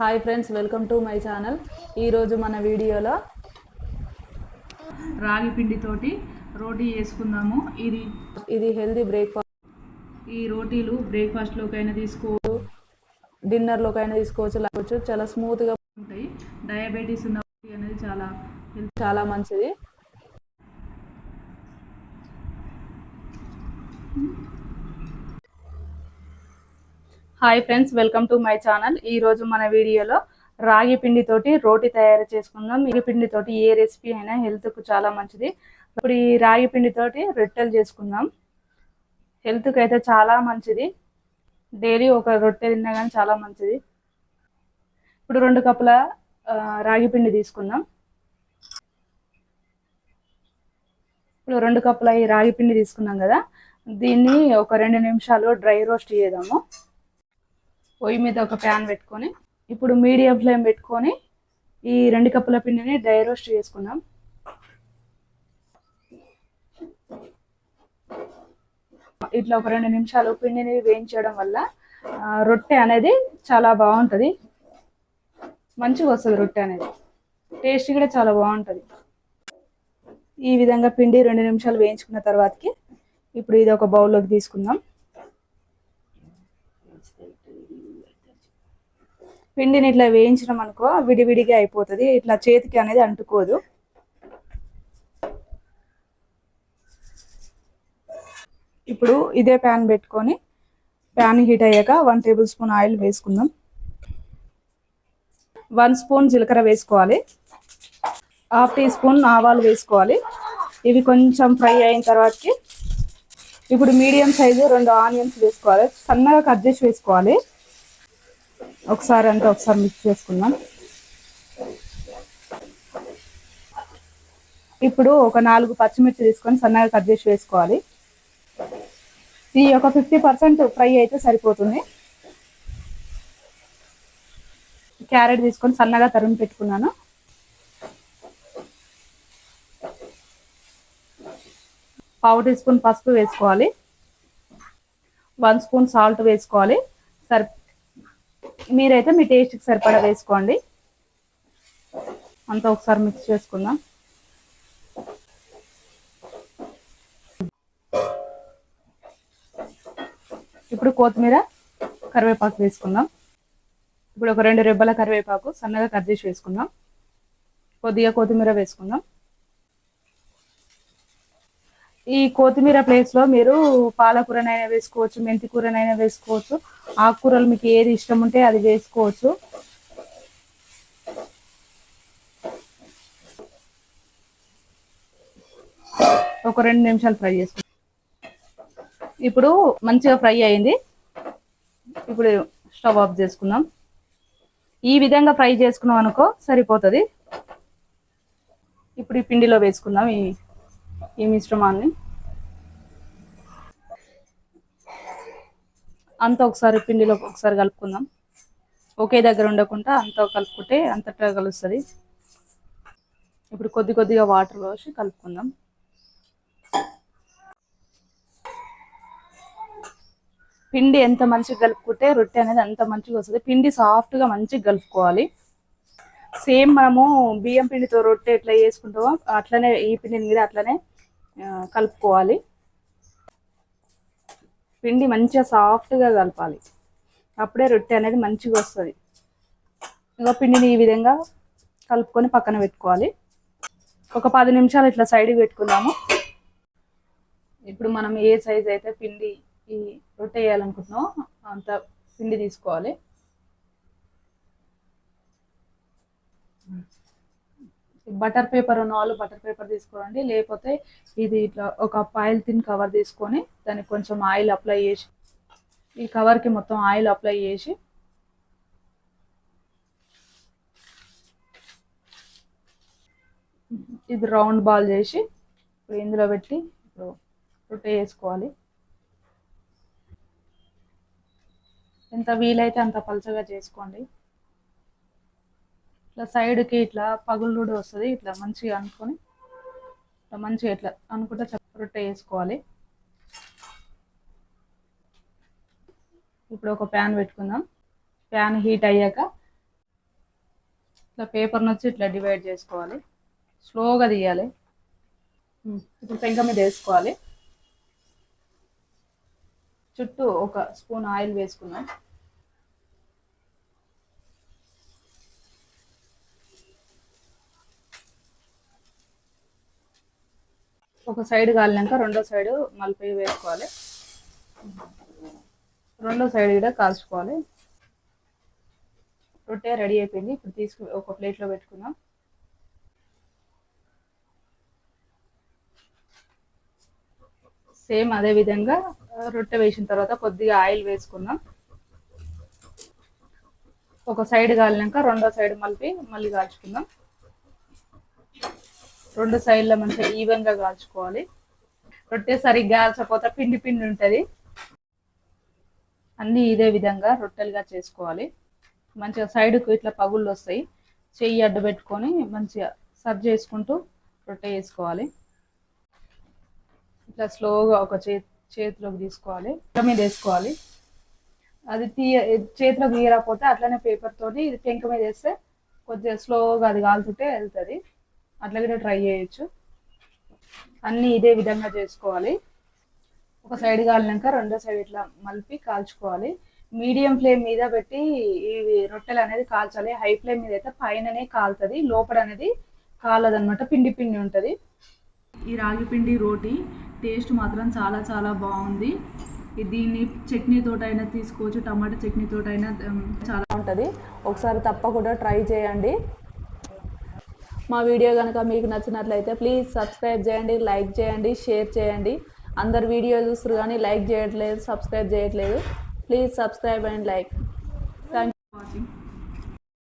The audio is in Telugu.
Hi friends welcome to my channel ఈరోజు మన వీడియోలో రాగి పిండితోటి రోటీ చేసుకుందాము. ఇది ఇది హెల్దీ బ్రేక్ఫాస్ట్ ఈ రోటీలు బ్రేక్ఫాస్ట్లోకైనా తీసుకో డిన్నర్లోకైనా తీసుకోవచ్చు లేకపోవచ్చు చాలా స్మూత్గా ఉంటాయి. డయాబెటీస్ ఉన్న అనేది చాలా హెల్త్ చాలా మంచిది. Hi friends welcome to my channel. ఈ రోజు మన వీడియోలో రాగి పిండితోటి రోటీ తయారు చేసుకుందాం. ఈ పిండితోటి ఏ రెసిపీ అయినా హెల్త్కు చాలా మంచిది. ఇప్పుడు ఈ రాగి పిండితోటి రొట్టెలు చేసుకుందాం. హెల్త్కి అయితే చాలా మంచిది. డైలీ ఒక రొట్టె తిన్నా కానీ చాలా మంచిది. ఇప్పుడు రెండు కప్పుల రాగి పిండి తీసుకుందాం. ఇప్పుడు రెండు కప్పుల ఈ రాగి పిండి తీసుకున్నాం కదా. దీన్ని ఒక రెండు నిమిషాలు డ్రై రోస్ట్ చేద్దాము. పొయ్యి మీద ఒక ప్యాన్ పెట్టుకొని ఇప్పుడు మీడియం ఫ్లేమ్ పెట్టుకొని ఈ రెండు కప్పుల పిండిని డ్రై రోస్ట్ చేసుకుందాం. ఇట్లా ఒక రెండు నిమిషాలు పిండిని వేయించడం వల్ల రొట్టె అనేది చాలా బాగుంటుంది. మంచిగా వస్తుంది రొట్టె అనేది. టేస్ట్ కూడా చాలా బాగుంటుంది. ఈ విధంగా పిండి రెండు నిమిషాలు వేయించుకున్న తర్వాతకి ఇప్పుడు ఇది ఒక బౌల్లోకి తీసుకుందాం. పిండిని ఇట్లా వేయించడం అనుకో విడివిడిగా అయిపోతుంది. ఇట్లా చేతికి అనేది అంటుకోదు. ఇప్పుడు ఇదే ప్యాన్ పెట్టుకొని ప్యాన్ హీట్ అయ్యాక వన్ టేబుల్ స్పూన్ ఆయిల్ వేసుకుందాం. వన్ స్పూన్ జీలకర్ర వేసుకోవాలి. హాఫ్ టీ స్పూన్ ఆవాలు వేసుకోవాలి. ఇవి కొంచెం ఫ్రై అయిన తర్వాతకి ఇప్పుడు మీడియం సైజు రెండు ఆనియన్స్ వేసుకోవాలి. సన్నగా కట్ చేసి వేసుకోవాలి. ఒకసారి అంతా ఒకసారి మిక్స్ చేసుకుందాం. ఇప్పుడు ఒక నాలుగు పచ్చిమిర్చి తీసుకొని సన్నగా కట్ చేసి వేసుకోవాలి. ఈ ఒక ఫిఫ్టీ పర్సెంట్ ఫ్రై అయితే సరిపోతుంది. క్యారెట్ తీసుకొని సన్నగా తరిమి పెట్టుకున్నాను. పావు టీ స్పూన్ పసుపు వేసుకోవాలి. వన్ స్పూన్ సాల్ట్ వేసుకోవాలి. సరి మీరైతే మీ టేస్ట్కి సరిపడా వేసుకోండి. అంతా ఒకసారి మిక్స్ చేసుకుందాం. ఇప్పుడు కొత్తిమీర కరివేపాకు వేసుకుందాం. ఇప్పుడు ఒక రెండు రెబ్బల కరివేపాకు సన్నగా కట్ చేసి వేసుకుందాం. కొద్దిగా కొత్తిమీర వేసుకుందాం. ఈ కొత్తిమీర ప్లేస్లో మీరు పాలకూరనైనా వేసుకోవచ్చు మెంతి కూరనైనా వేసుకోవచ్చు. ఆకుకూరలు మీకు ఏది ఇష్టం ఉంటే అది వేసుకోవచ్చు. ఒక రెండు నిమిషాలు ఫ్రై చేసుకో. ఇప్పుడు మంచిగా ఫ్రై అయింది. ఇప్పుడు స్టవ్ ఆఫ్ చేసుకుందాం. ఈ విధంగా ఫ్రై చేసుకున్నాం అనుకో సరిపోతుంది. ఇప్పుడు ఈ పిండిలో వేసుకుందాం ఈ ఈ మిశ్రమాన్ని. అంతా ఒకసారి పిండిలో ఒకసారి కలుపుకుందాం. ఒకే దగ్గర ఉండకుండా అంతా కలుపుకుంటే అంతటా కలుస్తుంది. ఇప్పుడు కొద్ది కొద్దిగా వాటర్ పోసి కలుపుకుందాం. పిండి ఎంత మంచిగా కలుపుకుంటే రొట్టె అనేది అంత మంచిగా వస్తుంది. పిండి సాఫ్ట్గా మంచిగా కలుపుకోవాలి. సేమ్ మనము బియ్యం పిండితో రొట్టె ఎట్లా చేసుకుంటామో అట్లనే ఈ పిండిని కూడా అట్లనే కలుపుకోవాలి. పిండి మంచిగా సాఫ్ట్గా కలపాలి. అప్పుడే రొట్టె అనేది మంచిగా వస్తుంది. ఇంకా పిండిని ఈ విధంగా కలుపుకొని పక్కన పెట్టుకోవాలి. ఒక పది నిమిషాలు ఇట్లా సైడ్కి పెట్టుకుందాము. ఇప్పుడు మనం ఏ సైజ్ అయితే పిండి ఈ రొట్టె వేయాలనుకుంటున్నామో అంత పిండి తీసుకోవాలి. బటర్ పేపర్ ఉన్న వాళ్ళు బటర్ పేపర్ తీసుకోండి. లేకపోతే ఇది ఇట్లా ఒక ఆయిల్ తిన్ కవర్ తీసుకొని దానికి కొంచెం ఆయిల్ అప్లై చేసి ఈ కవర్కి మొత్తం ఆయిల్ అప్లై చేసి ఇది రౌండ్ బాల్ చేసి ఇప్పుడు ఇందులో పెట్టి ఇప్పుడు రొట్టె వేసుకోవాలి ఎంత వీలైతే అంత పలచగా చేసుకోండి. ఇట్లా సైడ్కి ఇట్లా పగులు వస్తుంది ఇట్లా మంచిగా అనుకొని ఇట్లా మంచిగా ఇట్లా అనుకుంటే చక్క రొట్టె వేసుకోవాలి ఇప్పుడు ఒక ప్యాన్ పెట్టుకుందాం. ప్యాన్ హీట్ అయ్యాక ఇట్లా పేపర్ వచ్చి ఇట్లా డివైడ్ చేసుకోవాలి. స్లోగా తీయాలి. ఇప్పుడు పెంక మీద వేసుకోవాలి. చుట్టూ ఒక స్పూన్ ఆయిల్ వేసుకున్నాం ఒక సైడ్ కాలినాక రెండో సైడ్ మలిపి వేసుకోవాలి. రెండో సైడ్ కూడా కాల్చుకోవాలి. రొట్టె రెడీ అయిపోయింది. ఇప్పుడు తీసుకు ఒక ప్లేట్లో పెట్టుకుందాం. సేమ్ అదే విధంగా రొట్టె వేసిన తర్వాత కొద్దిగా ఆయిల్ వేసుకుందాం. ఒక సైడ్ కాలినాక రెండో సైడ్ మలిపి మళ్ళీ కాల్చుకుందాం. రెండు సైడ్ల మంచిగా ఈవెన్గా కాల్చుకోవాలి. రొట్టె సరిగ్గా కాల్చకపోతే పిండి పిండి ఉంటుంది. అన్నీ ఇదే విధంగా రొట్టెలుగా చేసుకోవాలి. మంచిగా సైడ్కు ఇట్లా పగుళ్ళు వస్తాయి. చెయ్యి అడ్డు పెట్టుకొని మంచిగా సర్వ్ చేసుకుంటూ రొట్టె వేసుకోవాలి ఇట్లా స్లోగా ఒక చే చేతిలోకి తీసుకోవాలి. పెంక మీద వేసుకోవాలి. అది తీయ చేతిలోకి తీయకపోతే అట్లనే పేపర్ తోటి ఇది పెంక మీద వేస్తే కొద్దిగా స్లోగా అది కాలుతుంటే వెళ్తుంది. అట్లా కూడా ట్రై చేయొచ్చు. అన్నీ ఇదే విధంగా చేసుకోవాలి. ఒక సైడ్ కాలినాక రెండో సైడ్ ఇట్లా మలిపి కాల్చుకోవాలి. మీడియం ఫ్లేమ్ మీద పెట్టి ఇవి రొట్టెలు అనేది కాల్చాలి. హై ఫ్లేమ్ మీద అయితే పైననే కాలుతుంది. లోపల అనేది కాలదన్నమాట. పిండి పిండి ఉంటుంది. ఈ రాగి పిండి రోటీ టేస్ట్ మాత్రం చాలా చాలా బాగుంది. దీన్ని దీన్ని చట్నీతోటైనా తీసుకోవచ్చు. టమాటా చట్నీతోటైనా అయినా చాలా ఉంటుంది ఒకసారి తప్పకుండా ట్రై చేయండి. మా వీడియో కనుక మీకు నచ్చినట్లయితే ప్లీజ్ సబ్స్క్రైబ్ చేయండి లైక్ చేయండి షేర్ చేయండి. అందరు వీడియో చూస్తారు కానీ లైక్ చేయట్లేదు సబ్స్క్రైబ్ చేయట్లేదు. Please subscribe and like